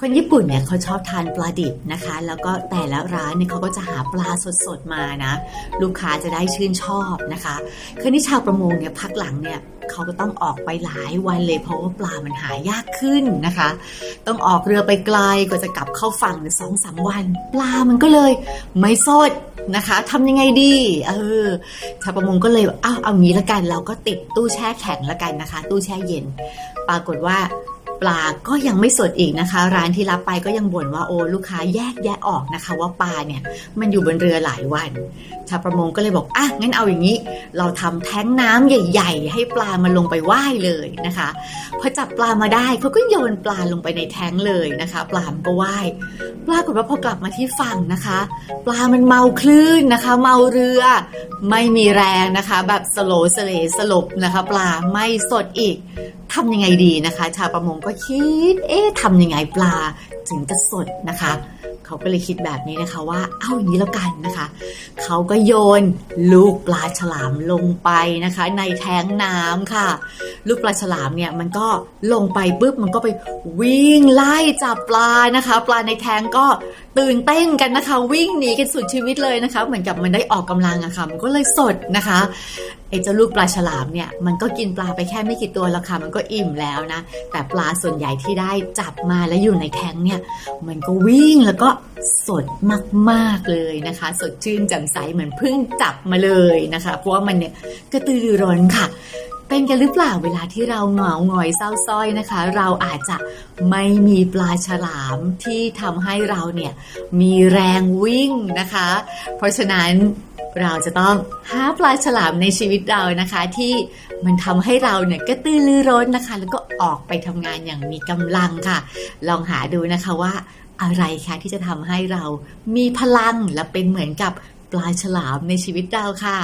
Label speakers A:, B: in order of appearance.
A: คนญี่ปุ่นเนี่ยเขาชอบทานปลาดิบนะคะ แล้วก็แต่ละร้านเนี่ยเขาก็จะหาปลาสดๆมานะ ลูกค้าจะได้ชื่นชอบนะคะคือนี่ชาวประมงเนี่ยพักหลังเนี่ยเขาก็ต้องออกไปหลายวันเลยเพราะว่าปลามันหายากขึ้นนะคะ ต้องออกเรือไปไกลกว่าจะกลับเข้าฝั่งสองสามวัน ปลามันก็เลยไม่สดนะคะทำยังไงดีเออชาวประมงก็เลยอ้าวเอางี้ละกัน เราก็ติดตู้แช่แข็งละกันนะคะ ตู้แช่เย็น ปรากฏว่า ปลาก็ยังไม่สดอีกนะคะ ร้านที่รับไปก็ยังบ่นว่าโอ้ลูกค้าแยกแยะออกนะคะ ว่าปลาเนี่ยมันอยู่บนเรือหลายวันชาวประมงก็เลยบอกอะงั้นเอาอย่างนี้ เราทำแท้งน้ำใหญ่ ๆ ให้ปลามันลงไปว่ายเลยนะคะพอจับปลามาได้เขาก็โยนปลาลงไปในแท้งเลยนะคะ ปลามันก็ว่ายปรากฏว่าพอกลับมาที่ฝั่งนะคะ ปลามันเมาคลื่นนะคะ เมาเรือไม่มีแรงนะคะ แบบสโลสเลสลบนะคะ ปลาไม่สดอีก ทำยังไงดีนะคะ ชาวประมงก็คิด เอ๊ะทำยังไงปลาถึงจะสดนะคะ เขาก็เลยคิดแบบนี้นะคะว่า เอาอย่างนี้แล้วกันนะคะ เขาก็โยนลูกปลาฉลามลงไปนะคะ ในแท้งน้ำค่ะ ลูกปลาฉลามเนี่ยมันก็ลงไปปุ๊บมันก็ไปวิ่งไล่จับปลานะคะ ปลาในแท้งก็ตื่นเต้นกันนะคะ วิ่งหนีกันสุดชีวิตเลยนะคะ เหมือนกับมันได้ออกกำลังอะค่ะมันก็เลยสดนะคะไอ้เจ้าลูกปลาฉลามเนี่ยมันก็กินปลาไปแค่ไม่กี่ตัวแล้วค่ะมันก็อิ่มแล้วนะ แต่ปลาส่วนใหญ่ที่ได้จับมาแล้วอยู่ในแทงเนี่ย มันก็วิ่งแล้วก็สดมากๆเลยนะคะ สดชื่นแจ่มใสเหมือนเพิ่งจับมาเลยนะคะ เพราะว่ามันเนี่ยกระตือรือร้นค่ะเป็นกันหรือเปล่าเวลาที่เราเหงาหงอยเศร้าส้อยนะคะ เราอาจจะไม่มีปลาฉลามที่ทำให้เราเนี่ยมีแรงวิ่งนะคะ เพราะฉะนั้น เราจะต้องหาปลาฉลามในชีวิตเรานะคะ ที่มันทำให้เราเนี่ยกระตือรือร้นนะคะ แล้วก็ออกไปทำงานอย่างมีกำลังค่ะ ลองหาดูนะคะว่าอะไรคะที่จะทำให้เรามีพลังและเป็นเหมือนกับปลาฉลามในชีวิตเราค่ะ